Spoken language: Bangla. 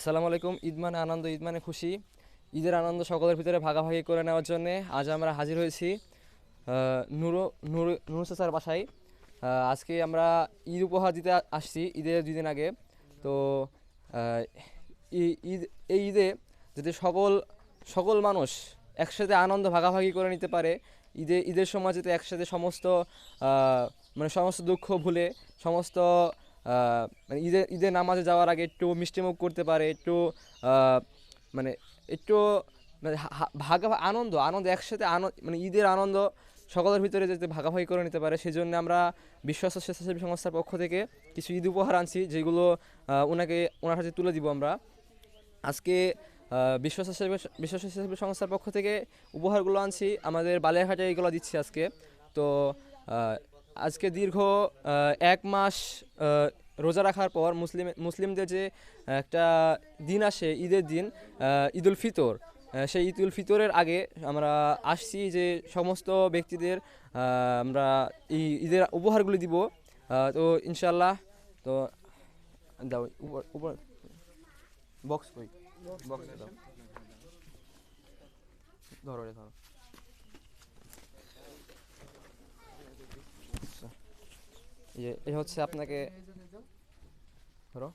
আসসালামু আলাইকুম। ঈদ মানে আনন্দ, ঈদ মানে খুশি। ঈদের আনন্দ সকলের ভিতরে ভাগাভাগি করে নেওয়ার জন্য আজ আমরা হাজির হয়েছি নুরো, নুর নুর চাচার বাসায়। আজকে আমরা ঈদ উপহার দিতে আসছি, ঈদের দুই দিন আগে। তো ঈদ, এই ঈদে যদি সকল সকল মানুষ একসাথে আনন্দ ভাগাভাগি করে নিতে পারে, ঈদে, ঈদের সময় যাতে একসাথে সমস্ত মানে সমস্ত দুঃখ ভুলে, সমস্ত মানে ঈদের ঈদের নামাজে যাওয়ার আগে একটু মিষ্টিমুখ করতে পারে, একটু মানে একটু মানে ভাগা আনন্দ আনন্দ, একসাথে আনন্দ মানে ঈদের আনন্দ সকলের ভিতরে যাতে ভাগাভাগি করে নিতে পারে সেই জন্য আমরা বিশ্বস্ত স্বেচ্ছাসেবী সংস্থার পক্ষ থেকে কিছু ঈদ উপহার আনছি, যেগুলো ওনাকে ওনার হাতে তুলে দিব আমরা। আজকে বিশ্ব স্বেচ্ছাসেবী বিশ্ব স্বেচ্ছাসেবী সংস্থার পক্ষ থেকে উপহারগুলো আনছি, আমাদের বালিয়াঘাটে এগুলো দিচ্ছি আজকে। তো আজকে দীর্ঘ এক মাস রোজা রাখার পর মুসলিম, মুসলিমদের যে একটা দিন আসে, ঈদের দিন ঈদুল ফিতর সেই ঈদুল ফিতরের আগে আমরা আসছি যে সমস্ত ব্যক্তিদের আমরা এই ঈদের উপহারগুলি দিব তো ইনশাল্লাহ তো, দাও বক্স বক্স ধরো ধরো আচ্ছা। এই যে- এই হচ্ছে আপনাকে ধরো